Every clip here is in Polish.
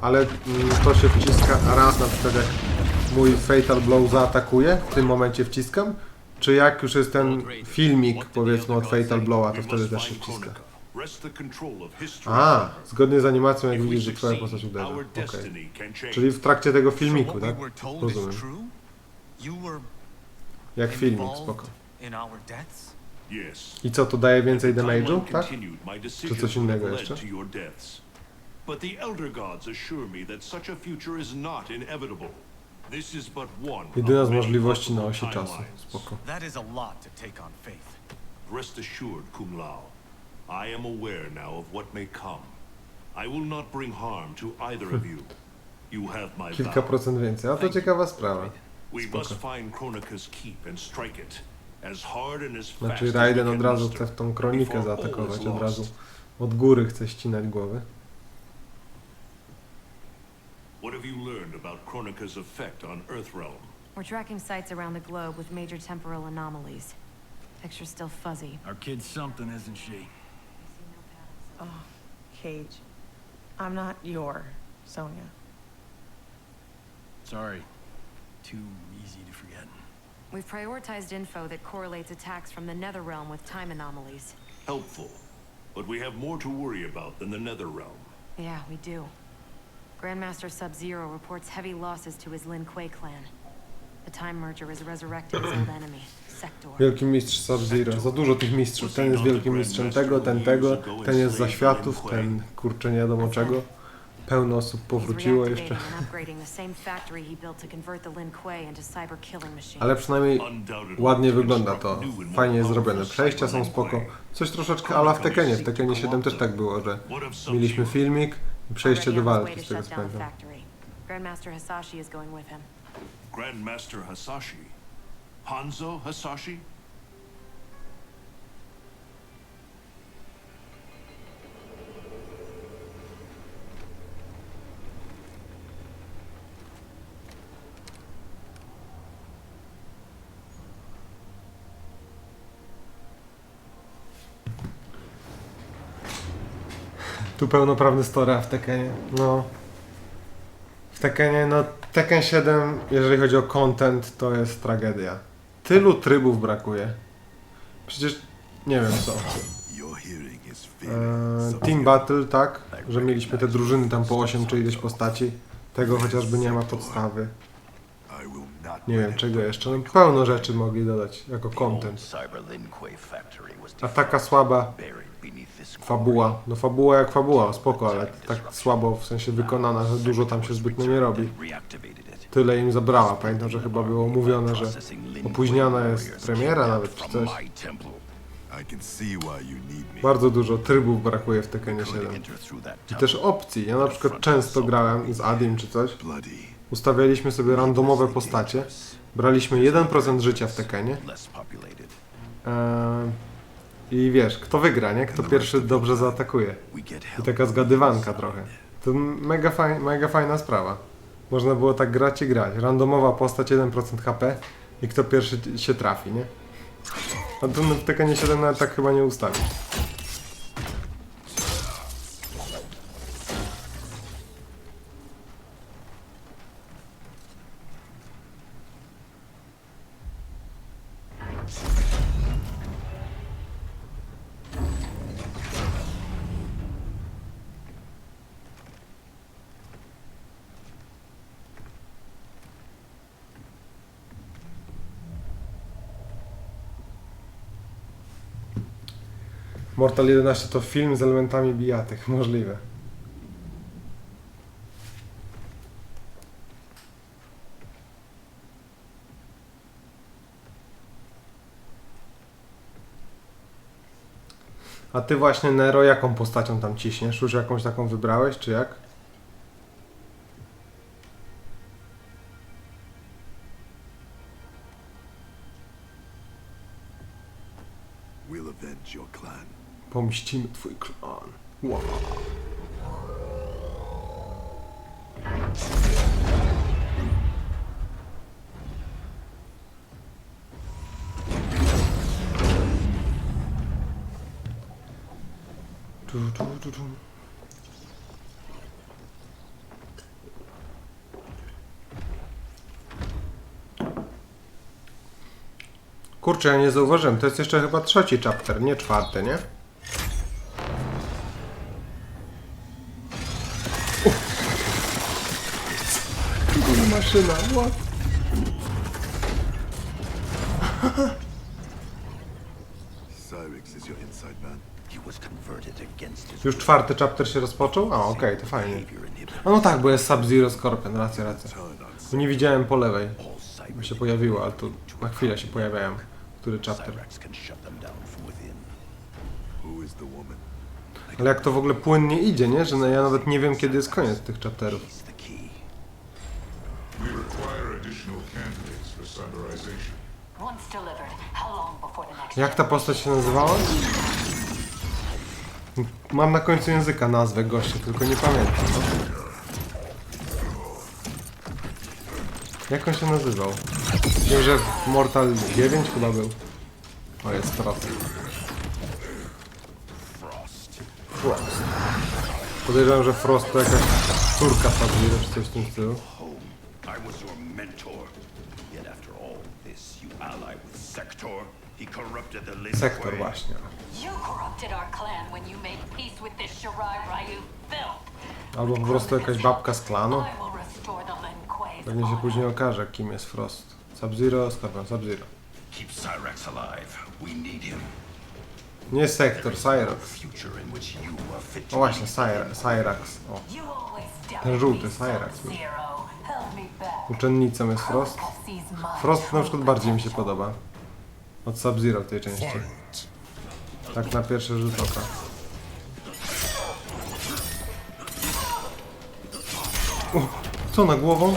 ale mm, to się wciska raz na przykład jak mój Fatal Blow zaatakuje, w tym momencie wciskam, czy jak już jest ten filmik powiedzmy od Fatal Blowa, to wtedy też się wciska. A, zgodnie z animacją jak widzisz, że twoja postać uderza. Okej. Czyli w trakcie tego filmiku, tak? Rozumiem. Jak filmik, spoko. I co, to daje więcej damage'u, tak? Czy coś innego jeszcze? But the Elder Gods assure me that such a future is not inevitable. This is but one of Jedyna z many możliwości na possible osi czasu. timelines. Spoko. That is a lot to take on faith. Rest assured, Kung Lao, I am aware now of what may come. I will not bring harm to either of you. You have my Kilka vow. procent więcej, a to ciekawa sprawa. We Spoko. must find Kronika's keep and strike it. As hard and as fast Znaczy as we Raiden can od razu muster chce w tą kronikę before all zaatakować, is od razu lost. od góry chce ścinać głowy. What have you learned about Kronika's effect on Earthrealm? We're tracking sites around the globe with major temporal anomalies. Picture's still fuzzy. Our kid's something, isn't she? Oh, Cage. I'm not your Sonia. Sorry. Too easy to forget. We've prioritized info that correlates attacks from the Netherrealm with time anomalies. Helpful. But we have more to worry about than the Netherrealm. Yeah, we do. Grandmaster Sub-Zero reports heavy losses to his Lin Kuei clan. The Time Merger is resurrecting his old enemy, Sector. Wielki mistrz Sub-Zero. Za dużo tych mistrzów. Ten jest wielkim mistrzem tego, ten tego, ten jest za światów, ten kurczę nie wiadomo czego. Pełno osób He's powróciło reactivating jeszcze. and upgrading the same factory he built to convert the Lin Kuei into cyber killing machines. Ale przynajmniej ładnie wygląda to. Fajnie jest zrobione. Przejścia są spoko. Coś troszeczkę ala w Tekenie. W Tekenie 7 też tak było, że mieliśmy filmik przejście do walki, z tego co pamiętam. Grandmaster Hisashi is going with him. Grandmaster Hasashi. Hanzo Hasashi? Tu pełnoprawny story a w Tekenie. No. W Tekenie, no Tekken 7, jeżeli chodzi o content, to jest tragedia. Tylu trybów brakuje. Przecież nie wiem co. Eee, Team Battle, tak? Że mieliśmy te drużyny tam po 8 czy ileś postaci. Tego chociażby nie ma podstawy. Nie wiem czego jeszcze. No, pełno rzeczy mogli dodać jako content. A taka słaba fabuła. No fabuła jak fabuła, spoko, ale tak słabo w sensie wykonana, że dużo tam się zbytnio nie robi. Tyle im zabrała. Pamiętam, że chyba było mówione, że Kuei jest premiera nawet czy coś. Bardzo dużo trybów brakuje w Tekkenie Could 7. enter through that I też opcji. Ja na przykład często grałem z Adim czy coś. Ustawialiśmy sobie randomowe postacie. Braliśmy 1% życia w Tekkenie. Eee, I wiesz, kto wygra, nie? Kto pierwszy dobrze zaatakuje. I taka zgadywanka trochę. To mega, faj, mega fajna sprawa. Można było tak grać i grać. Randomowa postać 1% HP i kto pierwszy się trafi, nie? A tu w Tekkenie 7 nawet tak chyba nie ustawi. Mortal 11 to film z elementami bijatych, możliwe. A ty właśnie Nero, jaką postacią tam ciśniesz? Już jakąś taką wybrałeś, czy jak? Pomścimy twój klon. Wow. Kurczę, ja nie zauważyłem. To jest jeszcze chyba trzeci chapter, nie czwarty, nie? Against his Już czwarty chapter się rozpoczął? A, okej, to fajnie. A no tak, bo jest Sub-Zero Scorpion, racja, racja. Bo nie widziałem po lewej, Cyrix, się pojawiło, ale tu na chwilę się pojawiają. Który chapter? Ale jak to w ogóle płynnie idzie, nie? Że no ja nawet nie wiem kiedy jest koniec tych chapterów. He's the key. We require additional candidates for cyberization. Once delivered, how long before the next? Jak ta postać się nazywała? Mam na końcu języka nazwę gościa, tylko nie pamiętam. No. Jak on się nazywał? Wiem, że w Mortal 9 chyba był. O, jest Frost. Frost. Podejrzewam, że Frost to jakaś córka Fazira, czy coś w tym stylu. Mentor. Yet after all this, you ally with Sector. He corrupted the Lin Sektor Kuei. właśnie. You corrupted our clan when you made peace with this Shirai Ryu filth. Albo po prostu jakaś babka z klanu. I will restore the Lin Kuei's Pewnie się honor. później okaże, kim jest Frost. Sub-Zero, Scorpion, Sub-Zero. Keep Cyrax alive. We need him. Nie Sektor, Cyrax. Future in which you are fit O właśnie. Cyra- Cyrax. O. You always doubted Ten żółty, me, Cyrax. Sub-Zero. Uczennicą jest Frost. Frost na przykład bardziej mi się podoba. Od Sub-Zero w tej części. Tak na pierwszy rzut oka. Co na głową?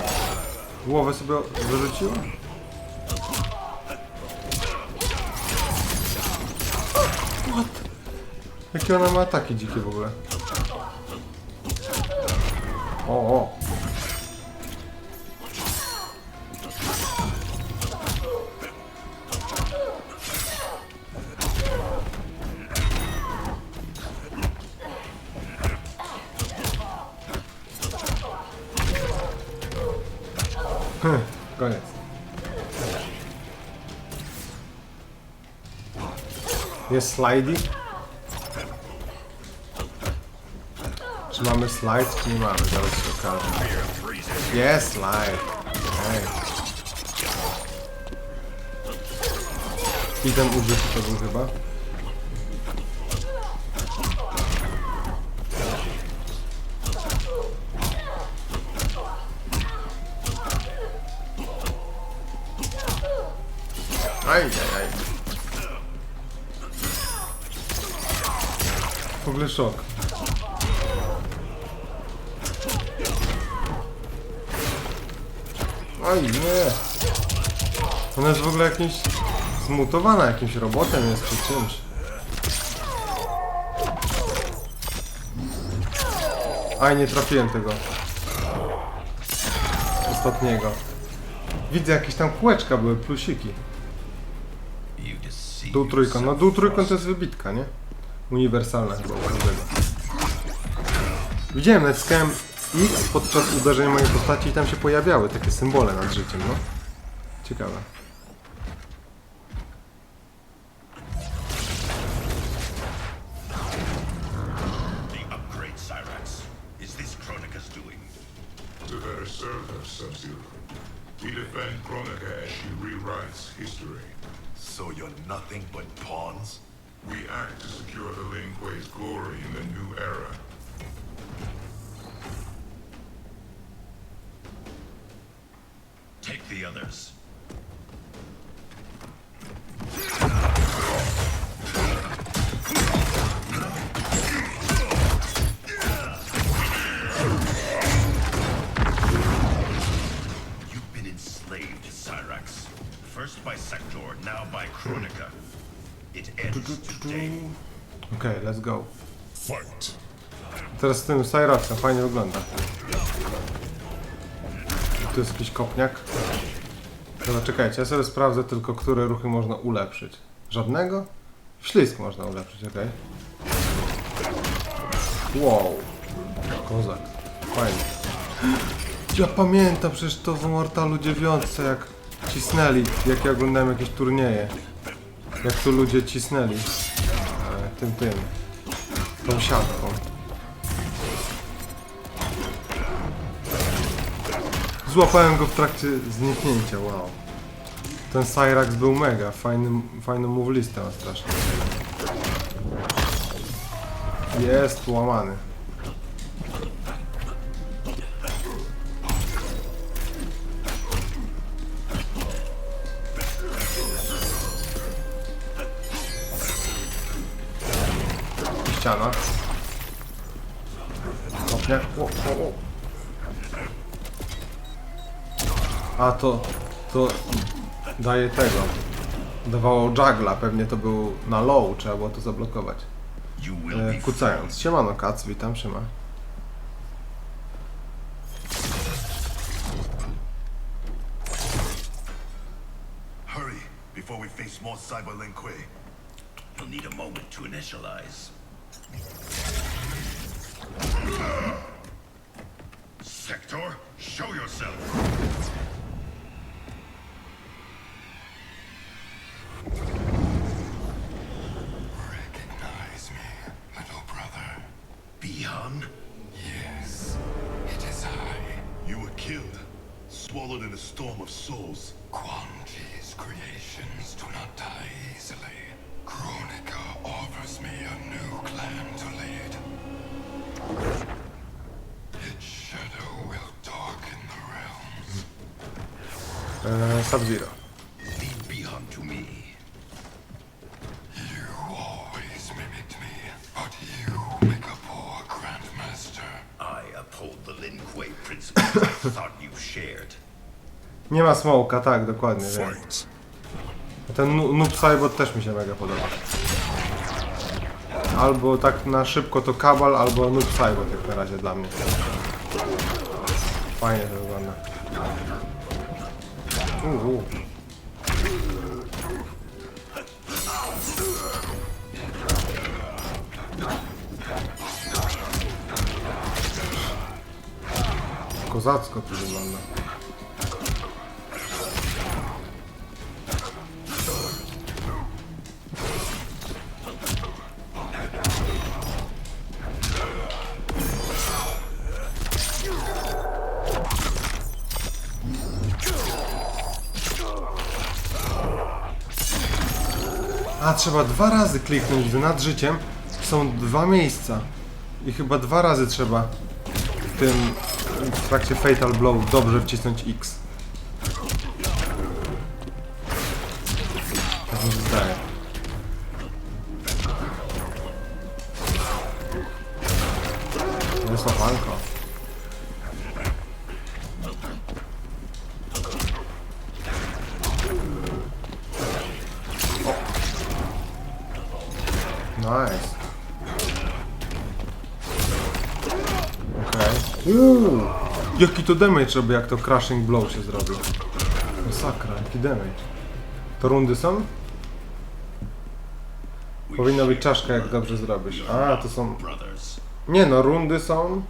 Głowę sobie wyrzuciła? What? Jakie ona ma ataki dzikie w ogóle? O, o. Jest slajdy? Czy mamy slajd, nie mamy? Zaraz się okaże. Jest slajd. Ej. I ten użyty to był chyba. Aj, aj, aj. Ogóle szok. Oj, nie. Ona jest w ogóle jakimś zmutowana jakimś robotem jest czy czymś. Aj, nie trafiłem tego. Ostatniego. Widzę jakieś tam kółeczka były, plusiki. Dół trójkąt. No dół trójkąt Frost. to jest wybitka, nie? Uniwersalna chyba u każdego. Widziałem, naciskałem X podczas uderzenia mojej postaci i tam się pojawiały takie symbole nad życiem, no. Ciekawe. Kronika pawns? We act to secure the Lin Kuei's glory in the new era. Take the others. It ends today. Okej, let's go. Fight! Teraz z tym Cyraxem fajnie wygląda. Tu jest jakiś kopniak. Dobra, czekajcie, ja sobie sprawdzę tylko, które ruchy można ulepszyć. Żadnego? Ślizg można ulepszyć, okej. Wow. Kozak. Fajnie. Ja pamiętam przecież to w Mortalu 9, jak cisnęli, jak ja oglądałem jakieś turnieje. Jak tu ludzie cisnęli e, tym tym tą siatką. Złapałem go w trakcie zniknięcia, wow. Ten Cyrax był mega, fajny, fajną move listę strasznie. Jest połamany. Ściana. Kopnie. O, o, o. A to, to daje tego. Dawało juggla, pewnie to był na low, trzeba było to zablokować. E, kucając. Siemano Kac, witam, siema. Before we face more Cyber Lin Kuei. You'll need a moment to initialize. Sector, show yourself. Recognize me, little brother. Bihan? Yes, it is I. You were killed, swallowed in a storm of souls. Nie ma smoka, tak, dokładnie, wiem. Ten Noob Cybot też mi się mega podoba. Albo tak na szybko to Kabal, albo Noob Cybot jak na razie dla mnie. Fajnie to wygląda. Uuu. Kozacko to wygląda. A, trzeba dwa razy kliknąć, gdy nad życiem są dwa miejsca. I chyba dwa razy trzeba w tym, w trakcie Fatal Blow dobrze wcisnąć X. To damage robi, jak to Crushing Blow się zrobił. Masakra, jaki damage. To rundy są? Powinna być czaszka, jak dobrze zrobisz. A, to są... Nie no, rundy są...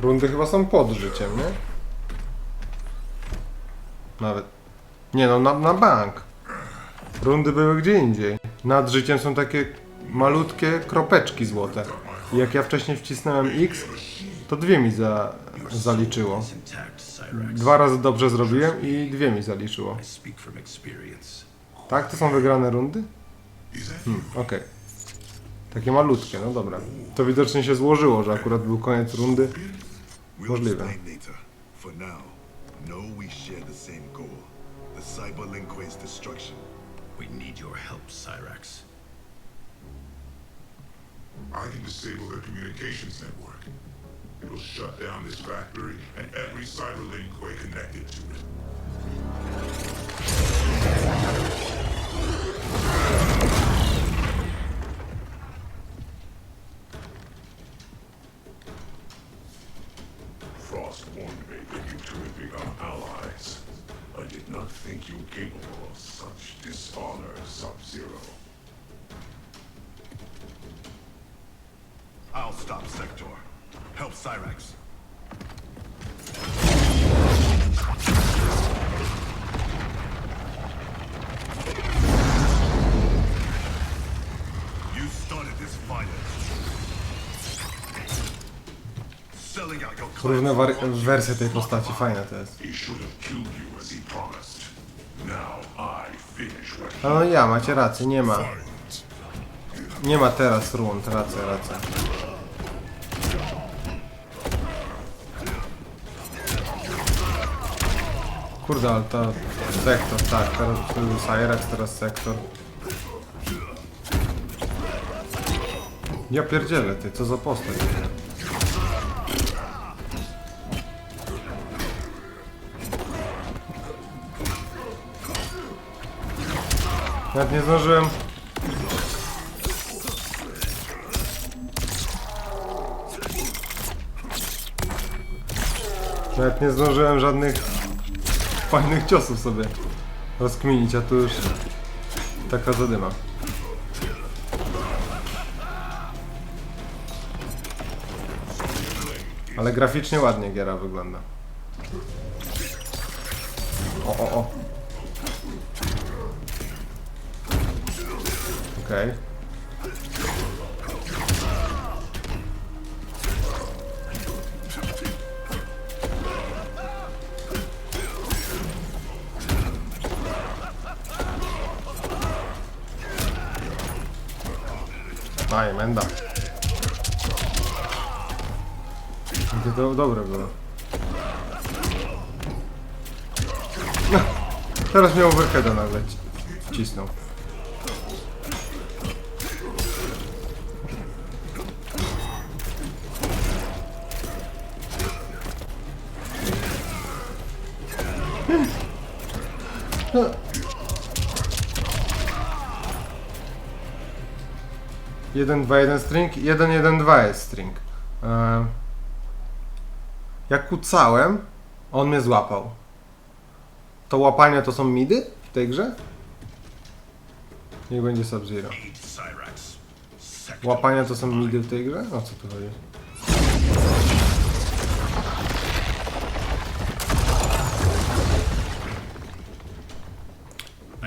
Rundy chyba są pod życiem, nie? Nawet... Nie no, na, na bank. Rundy były gdzie indziej. Nad życiem są takie malutkie kropeczki złote. I jak ja wcześniej wcisnąłem X, to dwie mi za, zaliczyło. Dwa razy dobrze zrobiłem i dwie mi zaliczyło. Tak? To są wygrane rundy? Hmm, okej. Takie malutkie, no dobra. To widocznie się złożyło, że akurat był koniec rundy. Możliwe. know we need your help, Cyrax. I can disable the communications network. It'll shut down this factory and every cyber link Kuei connected to it. Różne wersje tej postaci, fajne to jest. A no ja, macie rację, nie ma. Nie ma teraz rund, racja, racja. Kurde, ale to sektor, tak, teraz Cyrex, teraz sektor. Ja pierdzielę, ty, co za postać. Nawet nie zdążyłem Nawet nie zdążyłem żadnych fajnych ciosów sobie rozkminić, a tu już taka zadyma. Ale graficznie ładnie giera wygląda. O, o, o. Okej. Aj, menda. Jakie to dobre było. No, teraz miał overheada nagle ci- wcisnął. Jeden, dwa, jeden string, jeden, jeden, dwa jest string. Eee, jak kucałem, on mnie złapał. To łapanie to są midy w tej grze? Niech będzie Sub-Zero. Łapania to są midy w tej grze? O co tu chodzi?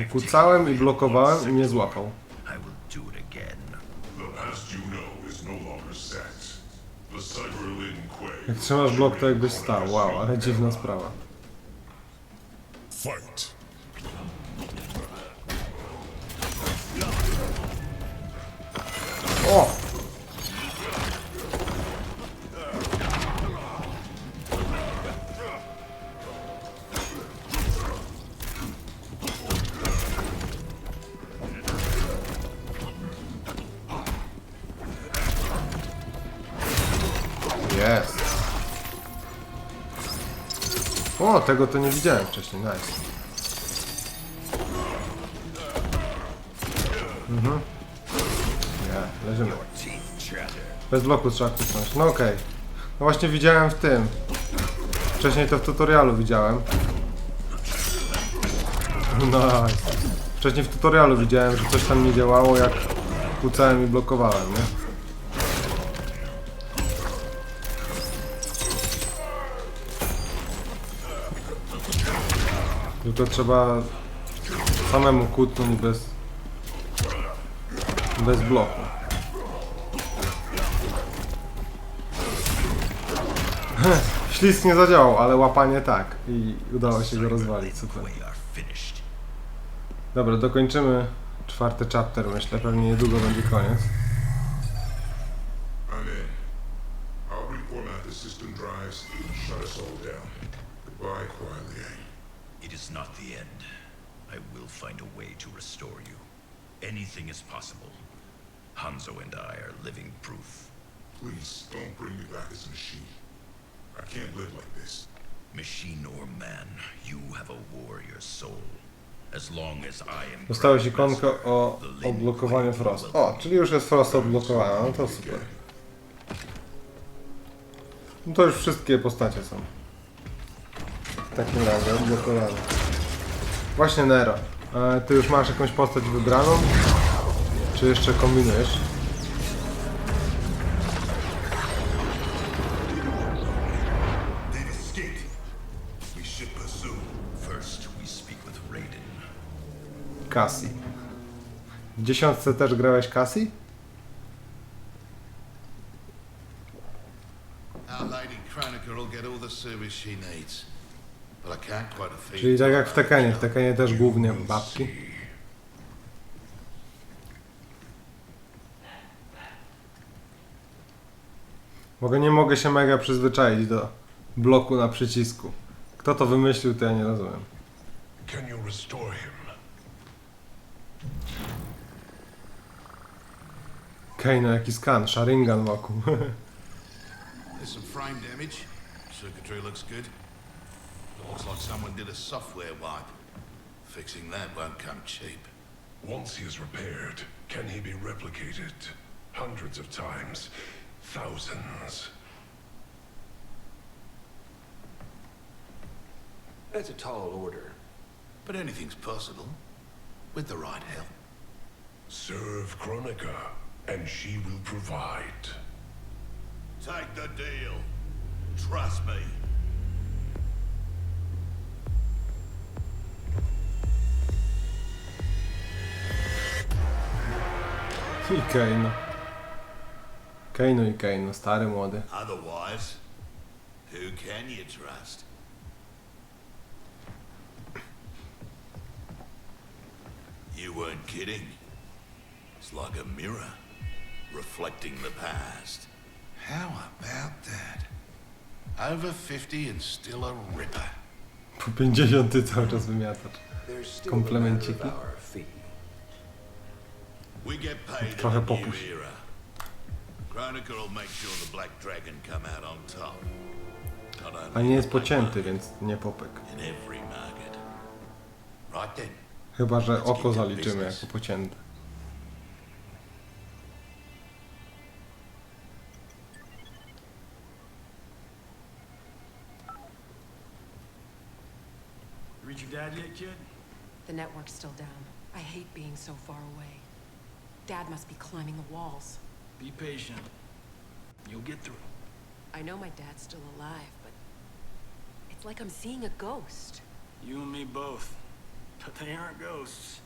Kucałem i blokowałem i mnie złapał. No. Jak trzymasz blok to jakbyś stał. Wow, ale dziwna sprawa. Fight. Tego to nie widziałem wcześniej, nice. Mhm. Nie, leżymy. Bez bloku trzeba kliknąć. No okej. No właśnie widziałem w tym. Wcześniej to w tutorialu widziałem. Nice. Wcześniej w tutorialu widziałem, że coś tam nie działało jak kłócałem i blokowałem, nie? Tylko trzeba samemu kłótnąć bez bez bloku. Ślizg nie zadziałał, ale łapanie tak. I udało się go rozwalić, super. Dobra, dokończymy czwarty chapter, myślę, pewnie niedługo będzie koniec. System drives. Goodbye, Quailier. It is not the end. I will find a way to restore you. Anything is possible. Hanzo and I are living proof. Please, don't bring me back as a machine. I can't live like this. Machine or man, you have a warrior soul. As long as I am Dostałeś Grand ikonkę Master, o the Lin odblokowaniu Kuei Frost. will O, czyli już jest Frost odblokowany, no to super. No to już wszystkie postacie są. W takim razie odblokowane. Właśnie Nero. E, ty już masz jakąś postać wybraną? Czy jeszcze kombinujesz? Cassie. W dziesiątce też grałeś Cassie? Our Lady Kronika will get all the service she needs. Czyli tak jak w Tekenie. W Tekenie też głównie babki. Mogę, nie mogę się mega przyzwyczaić do bloku na przycisku. Kto to wymyślił, to ja nie rozumiem. Can you restore him? Okej, no jaki skan, Sharingan wokół. There's some frame damage. Circuitry looks good. Looks like someone did a software wipe. Fixing that won't come cheap. Once he is repaired, can he be replicated? Hundreds of times. Thousands. That's a tall order. But anything's possible. With the right help. Serve Kronika, and she will provide. Take the deal. Trust me. I Keino. Keino i Keino, stary, młody. Otherwise, who can you trust? You weren't kidding. It's like a mirror, reflecting the past. How about that? Over 50 and still a ripper. Po 50 cały czas wymiatacz. There's still Komplemenciki. We get paid Trochę in the new popuść. era. Chronicle will make sure the Black Dragon come out on top. Not only A nie jest pocięty, więc nie popek. In every market. Right then. Chyba, że oko zaliczymy jako pocięte. Reach your dad yet, kid? The network's still down. I hate being so far away. Dad must be climbing the walls. Be patient. You'll get through. I know my dad's still alive, but it's like I'm seeing a ghost. You and me both. But they aren't ghosts.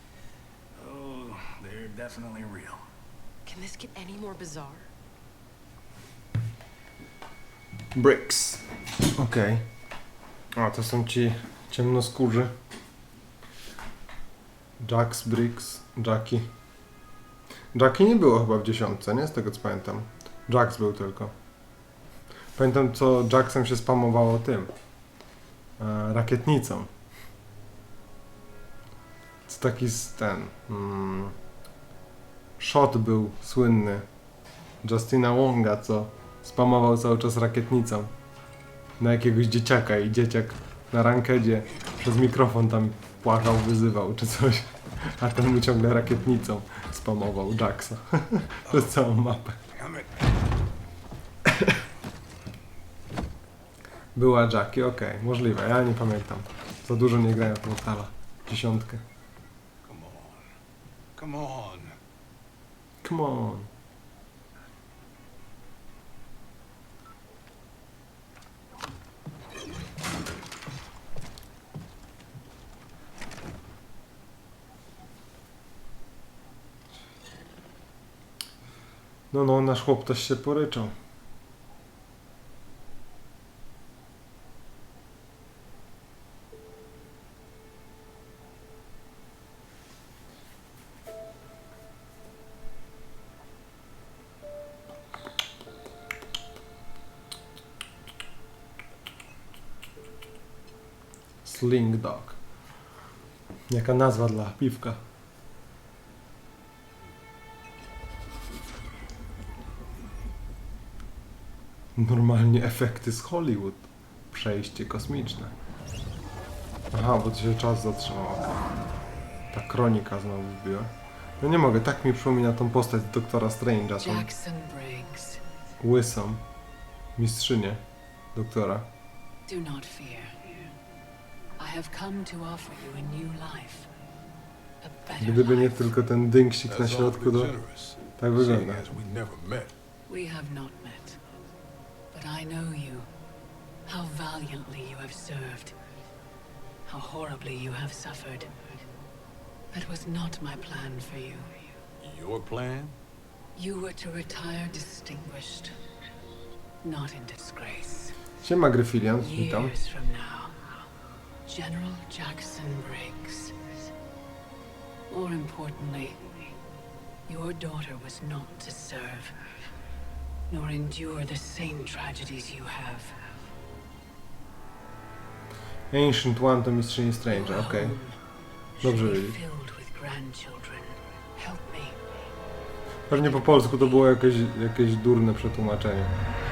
Oh, they're definitely real. Can this get any more bizarre? Bricks. Okej. A, to są ci ciemnoskórzy. Jacks, Bricks, Jackie. Jackie nie było chyba w dziesiątce, nie? Z tego co pamiętam. Jax był tylko. Pamiętam, co Jacksem się spamowało tym. E, rakietnicą. Z taki z ten. Mm, shot był słynny. Justina Wonga, co spamował cały czas rakietnicą na jakiegoś dzieciaka i dzieciak na rankedzie przez mikrofon tam płakał, wyzywał czy coś, a ten mu ciągle rakietnicą spamował Jacksa przez całą mapę. Była Jackie, okej, możliwe, ja nie pamiętam. Za dużo nie grałem w Portala. Dziesiątkę. Come on. Come on. Come on. No, no, nasz chłop też się poryczał. Sling Dog. Jaka nazwa dla piwka. Normalnie efekty z Hollywood. Przejście kosmiczne. Aha, bo to się czas zatrzymał. Ta kronika znowu wbiła. No nie mogę, tak mi przypomina tą postać doktora Strange'a. Tą Jackson Briggs, łysą mistrzynię doktora. do not fear. I have come to offer you a new life. A better Gdyby nie life. tylko ten dynksik na środku, to tak wygląda. we never met. We have not met, but I know you. How valiantly you have served. How horribly you have suffered. That was not my plan for you. Your plan? You were to retire distinguished. not in disgrace. Siema Gryfilian, witam. Years from now, General Jackson Briggs. More importantly, your daughter was not to serve, nor endure the same tragedies you have. Ancient One to mistrzyni Strange, okej. Dobrze Be wiedzieć. Pewnie po polsku to było jakieś, jakieś durne przetłumaczenie.